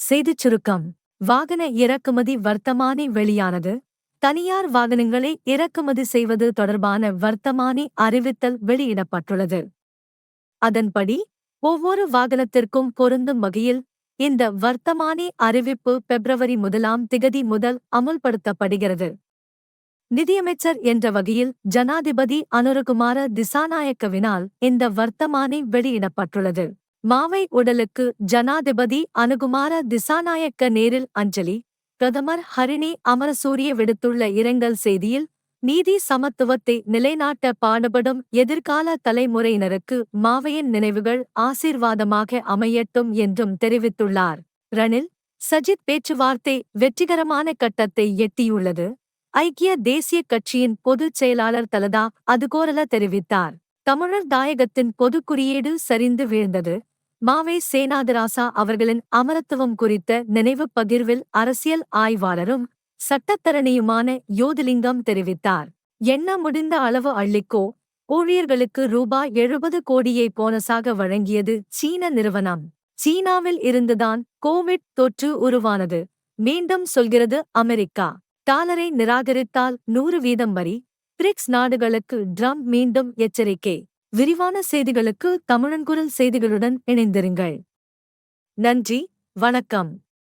செய்திச் சுருக்கம். வாகன இறக்குமதி வர்த்தமானி வெளியானது. தனியார் வாகனங்களை இறக்குமதி செய்வது தொடர்பான வர்த்தமானி அறிவித்தல் வெளியிடப்பட்டுள்ளது. அதன்படி ஒவ்வொரு வாகனத்திற்கும் பொருந்தும் வகையில் இந்த வர்த்தமானி அறிவிப்பு பிப்ரவரி முதலாம் திகதி முதல் அமுல்படுத்தப்படுகிறது. நிதியமைச்சர் என்ற வகையில் ஜனாதிபதி அனுரகுமார திசாநாயக்கவினால் இந்த வர்த்தமானி வெளியிடப்பட்டுள்ளது. மாவை உடலுக்கு ஜனாதிபதி அனுகுமார திசாநாயக்க நேரில் அஞ்சலி. பிரதமர் ஹரிணி அமரசூரிய விடுத்துள்ள இரங்கல் செய்தியில் நீதி சமத்துவத்தை நிலைநாட்ட பாடுபடும் எதிர்கால தலைமுறையினருக்கு மாவையின் நினைவுகள் ஆசீர்வாதமாக அமையட்டும் என்றும் தெரிவித்துள்ளார். ரணில் சஜித் பேச்சுவார்த்தை வெற்றிகரமான கட்டத்தை எட்டியுள்ளது. ஐக்கிய தேசிய கட்சியின் பொதுச் செயலாளர் தலதா அதுகோரல தெரிவித்தார். தமிழர் தாயகத்தின் பொது குறியீடு சரிந்து வீழ்ந்தது. மாவே சேனாதராசா அவர்களின் அமரத்துவம் குறித்த நினைவு பகிர்வில் அரசியல் ஆய்வாளரும் சட்டத்தரணியுமான யோதிலிங்கம் தெரிவித்தார். எண்ண முடிந்த அளவு அள்ளிக்கோ ஊழியர்களுக்கு ரூபாய் எழுபது கோடியை போனஸாக வழங்கியது சீன நிறுவனம். சீனாவில் இருந்துதான் கோவிட் தொற்று உருவானது. மீண்டும் சொல்கிறது அமெரிக்கா. டாலரை நிராகரித்தால் நூறு வீதம் வரி. பிரிக்ஸ் நாடுகளுக்கு ட்ரம்ப் மீண்டும் எச்சரிக்கை. விரிவான செய்திகளுக்கு தமிழன்குரல் செய்திகளுடன் இணைந்திருங்கள். நன்றி வணக்கம்.